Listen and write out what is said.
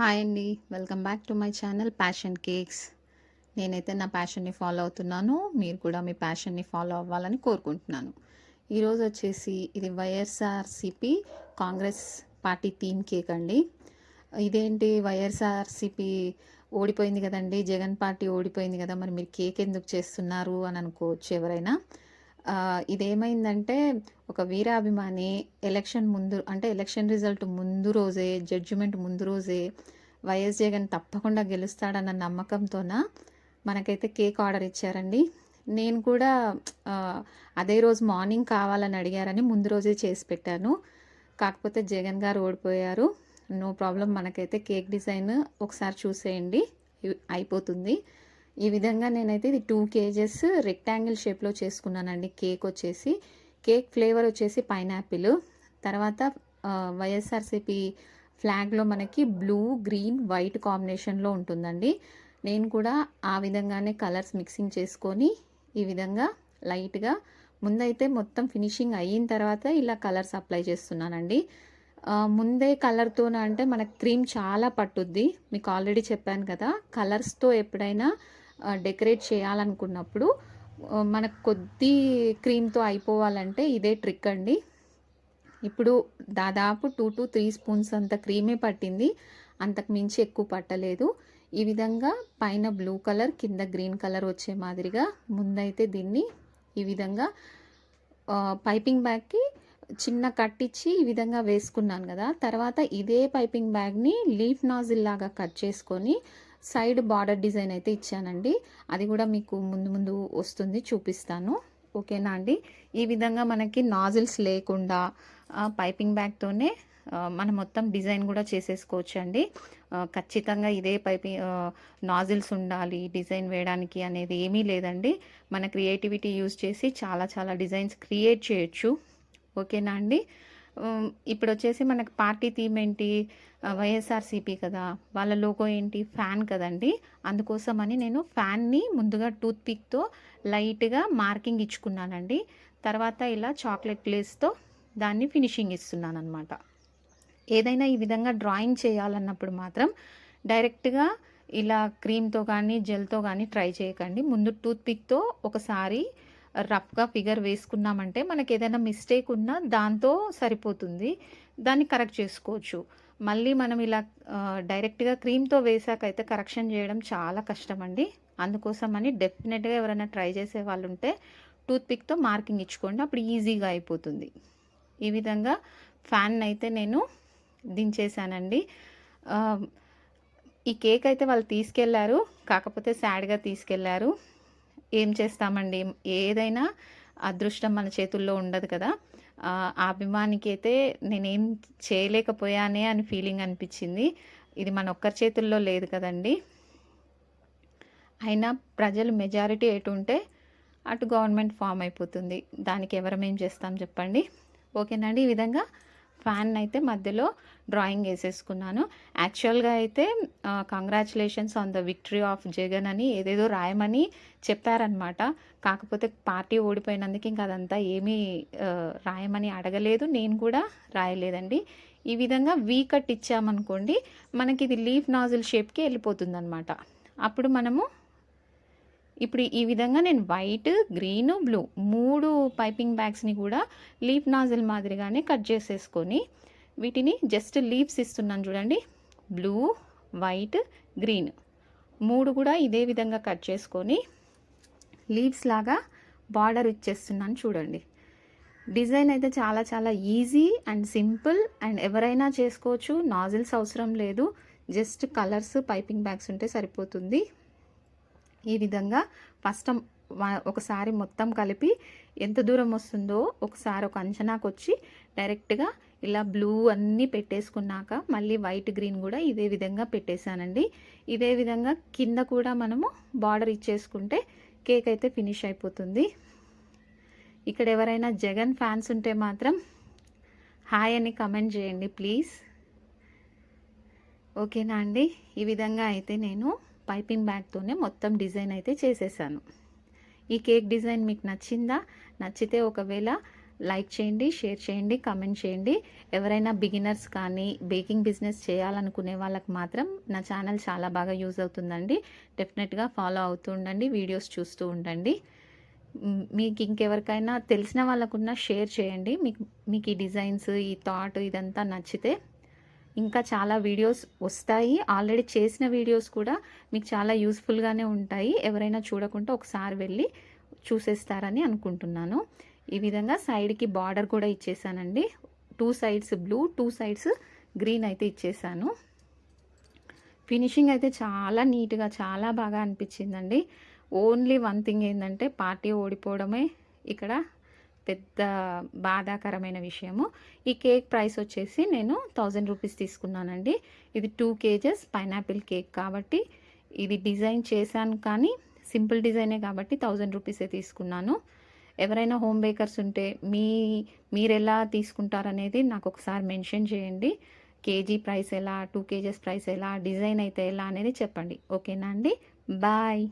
Hi అండి. Welcome back to my channel passion cakes. నేనైతే నా ప్యాషన్ని ఫాలో అవుతున్నాను. మీరు కూడా మీ ప్యాషన్ని ఫాలో అవ్వాలని కోరుకుంటున్నాను. ఈరోజు వచ్చేసి ఇది YSRCP Congress party theme cake అండి. ఇదేంటి వైఎస్ఆర్సిపి ఓడిపోయింది కదండి? జగన్ పార్టీ ఓడిపోయింది కదా మరి మీరు కేక్ ఎందుకు చేస్తున్నారు అని అనుకోవచ్చు ఎవరైనా. ఇదేమైందంటే ఒక వీరాభిమాని ఎలక్షన్ ముందు అంటే ఎలక్షన్ రిజల్ట్ ముందు రోజే జడ్జిమెంట్ ముందు రోజే వైఎస్ జగన్ తప్పకుండా గెలుస్తాడన్న నమ్మకంతోన మనకైతే కేక్ ఆర్డర్ ఇచ్చారండి. నేను కూడా అదే రోజు మార్నింగ్ కావాలని అడిగారని ముందు రోజే చేసి పెట్టాను. కాకపోతే జగన్ గారు ఓడిపోయారు. నో ప్రాబ్లం మనకైతే కేక్ డిజైన్ ఒకసారి చూసేయండి. అయిపోతుంది. ఈ విధంగా నేనైతే ఇది టూ కేజెస్ రెక్టాంగిల్ షేప్లో చేసుకున్నానండి. కేక్ వచ్చేసి కేక్ ఫ్లేవర్ వచ్చేసి పైనాపిల్ తర్వాత వైఎస్ఆర్సీపీ ఫ్లాగ్లో మనకి బ్లూ గ్రీన్ వైట్ కాంబినేషన్లో ఉంటుందండి. నేను కూడా ఆ విధంగానే కలర్స్ మిక్సింగ్ చేసుకొని ఈ విధంగా లైట్గా ముందైతే మొత్తం ఫినిషింగ్ అయిన తర్వాత ఇలా కలర్స్ అప్లై చేస్తున్నానండి. ముందే కలర్తో అంటే మనకు క్రీమ్ చాలా పట్టుద్ది. మీకు ఆల్రెడీ చెప్పాను కదా కలర్స్తో ఎప్పుడైనా డెకరేట్ చేయాలనుకున్నప్పుడు మనకు కొద్ది క్రీమ్తో అయిపోవాలంటే ఇదే ట్రిక్ అండి. ఇప్పుడు దాదాపు టూ టు త్రీ స్పూన్స్ అంత క్రీమే పట్టింది. అంతకు మించి ఎక్కువ పట్టలేదు. ఈ విధంగా పైన బ్లూ కలర్ కింద గ్రీన్ కలర్ వచ్చే మాదిరిగా ముందైతే దీన్ని ఈ విధంగా పైపింగ్ బ్యాగ్కి చిన్న కట్టించి ఈ విధంగా వేసుకున్నాను కదా. తర్వాత ఇదే పైపింగ్ బ్యాగ్ని లీఫ్ నాజిల్ లాగా కట్ చేసుకొని సైడ్ బార్డర్ డిజైన్ అయితే ఇచ్చానండి. అది కూడా మీకు ముందు ముందు వస్తుంది చూపిస్తాను. ఓకేనా అండి? ఈ విధంగా మనకి నాజిల్స్ లేకుండా పైపింగ్ బ్యాగ్తోనే మనం మొత్తం డిజైన్ కూడా చేసేసుకోవచ్చు అండి ఖచ్చితంగా ఇదే పైపింగ్ నాజిల్స్ ఉండాలి డిజైన్ వేయడానికి అనేది ఏమీ లేదండి. మన క్రియేటివిటీ యూజ్ చేసి చాలా చాలా డిజైన్స్ క్రియేట్ చేయొచ్చు. ఓకేనా అండి? ఇప్పుడు వచ్చేసి మనకు పార్టీ థీమ్ ఏంటి? వైఎస్ఆర్సీపీ కదా. వాళ్ళ లోగో ఏంటి? ఫ్యాన్ కదండి. అందుకోసమని నేను ఫ్యాన్ని ముందుగా టూత్ పిక్తో లైట్గా మార్కింగ్ ఇచ్చుకున్నానండి. తర్వాత ఇలా చాక్లెట్ ప్లేస్తో దాన్ని ఫినిషింగ్ ఇస్తున్నాను అనమాట ఏదైనా ఈ విధంగా డ్రాయింగ్ చేయాలన్నప్పుడు మాత్రం డైరెక్ట్గా ఇలా క్రీమ్తో కానీ జెల్తో కానీ ట్రై చేయకండి. ముందు టూత్ పిక్తో ఒకసారి రఫ్గా ఫిగర్ వేసుకున్నామంటే మనకి ఏదైనా మిస్టేక్ ఉన్నా దాంతో సరిపోతుంది. దాన్ని కరెక్ట్ చేసుకోవచ్చు. మళ్ళీ మనం ఇలా డైరెక్ట్గా క్రీమ్తో వేసాకైతే కరెక్షన్ చేయడం చాలా కష్టం అండి అందుకోసమని డెఫినెట్గా ఎవరైనా ట్రై చేసే వాళ్ళు ఉంటే టూత్పిక్తో మార్కింగ్ ఇచ్చుకోండి. అప్పుడు ఈజీగా అయిపోతుంది. ఈ విధంగా ఫ్యాన్ అయితే నేను దించేసానండి. ఈ కేక్ అయితే వాళ్ళు తీసుకెళ్ళారు. కాకపోతే సాడ్గా తీసుకెళ్ళారు. ఏం చేస్తామండి? ఏదైనా అదృష్టం మన చేతుల్లో ఉండదు కదా. ఆ అభిమానికి అయితే నేనేం చేయలేకపోయానే అని ఫీలింగ్ అనిపించింది. ఇది మన ఒక్కరి చేతుల్లో లేదు కదండి. అయినా ప్రజలు మెజారిటీ ఎటు ఉంటే అటు గవర్నమెంట్ ఫామ్ అయిపోతుంది. దానికి ఎవరం ఏం చేస్తాం చెప్పండి? ఓకేనండి ఈ విధంగా ఫ్యాన్ అయితే మధ్యలో డ్రాయింగ్ వేసేసుకున్నాను. యాక్చువల్గా అయితే congratulations on the victory of Jagan అని ఏదేదో రాయమని చెప్పారనమాట కాకపోతే పార్టీ ఓడిపోయినందుకు ఇంకా అదంతా ఏమీ రాయమని అడగలేదు. నేను కూడా రాయలేదండి. ఈ విధంగా వీ కట్ ఇచ్చామనుకోండి మనకి ఇది లీఫ్ నాజిల్ షేప్కి వెళ్ళిపోతుంది అనమాట అప్పుడు మనము ఇప్పుడు ఈ విధంగా నేను వైట్ గ్రీన్ బ్లూ మూడు పైపింగ్ బ్యాగ్స్ని కూడా లీఫ్ నాజిల్ మాదిరిగానే కట్ చేసేసుకొని వీటిని జస్ట్ లీవ్స్ ఇస్తున్నాను చూడండి. బ్లూ వైట్ గ్రీన్ మూడు కూడా ఇదే విధంగా కట్ చేసుకొని లీవ్స్ లాగా బార్డర్ ఇచ్చేస్తున్నాను చూడండి. డిజైన్ అయితే చాలా చాలా ఈజీ అండ్ సింపుల్ అండ్ ఎవరైనా చేసుకోవచ్చు. నాజిల్స్ అవసరం లేదు. జస్ట్ కలర్స్ పైపింగ్ బ్యాగ్స్ ఉంటే సరిపోతుంది. ఈ విధంగా ఫస్ట్ ఒకసారి మొత్తం కలిపి ఎంత దూరం వస్తుందో ఒకసారి ఒక అంచనాకు వచ్చి డైరెక్ట్గా ఇలా బ్లూ అన్నీ పెట్టేసుకున్నాక మళ్ళీ వైట్ గ్రీన్ కూడా ఇదే విధంగా పెట్టేశానండి. ఇదే విధంగా కింద కూడా మనము బార్డర్ ఇచ్చేసుకుంటే కేక్ అయితే ఫినిష్ అయిపోతుంది. ఇక్కడ ఎవరైనా జగన్ ఫ్యాన్స్ ఉంటే మాత్రం హాయ్ అని కమెంట్ చేయండి ప్లీజ్. ఓకేనా అండి? ఈ విధంగా అయితే నేను పైపింగ్ బ్యాగ్తోనే మొత్తం డిజైన్ అయితే చేసేసాను. ఈ కేక్ డిజైన్ మీకు నచ్చిందా? నచ్చితే ఒకవేళ లైక్ చేయండి షేర్ చేయండి కమెంట్ చేయండి. ఎవరైనా బిగినర్స్ కానీ బేకింగ్ బిజినెస్ చేయాలనుకునే వాళ్ళకి మాత్రం నా ఛానల్ చాలా బాగా యూజ్ అవుతుందండి. డెఫినెట్గా ఫాలో అవుతూ ఉండండి వీడియోస్ చూస్తూ ఉండండి. మీకు ఇంకెవరికైనా తెలిసిన వాళ్ళకున్నా షేర్ చేయండి. మీకు మీకు ఈ డిజైన్స్ ఈ థాట్ ఇదంతా నచ్చితే ఇంకా చాలా వీడియోస్ వస్తాయి. ఆల్రెడీ చేసిన వీడియోస్ కూడా మీకు చాలా యూస్ఫుల్గానే ఉంటాయి. ఎవరైనా చూడకుండా ఒకసారి వెళ్ళి చూసేస్తారని అనుకుంటున్నాను. ఈ విధంగా సైడ్కి బార్డర్ కూడా ఇచ్చేసానండి. Two sides blue two sides green అయితే ఇచ్చేసాను. ఫినిషింగ్ అయితే చాలా నీట్గా చాలా బాగా అనిపించిందండి. ఓన్లీ వన్ థింగ్ ఏంటంటే పార్టీ ఓడిపోవడమే. ఇక్కడ పెద్ద బాధాకరమైన విషయము. ఈ కేక్ ప్రైస్ వచ్చేసి నేను థౌజండ్ రూపీస్ తీసుకున్నానండి. ఇది టూ కేజెస్ పైనాపిల్ కేక్ కాబట్టి ఇది డిజైన్ చేశాను కానీ సింపుల్ డిజైనే కాబట్టి థౌజండ్ రూపీసే తీసుకున్నాను. ఎవరైనా హోమ్ బేకర్స్ ఉంటే మీ మీరు ఎలా తీసుకుంటారనేది నాకు ఒకసారి మెన్షన్ చేయండి. కేజీ ప్రైస్ ఎలా టూ కేజెస్ ప్రైస్ ఎలా డిజైన్ అయితే ఎలా అనేది చెప్పండి. ఓకేనా అండి? బాయ్!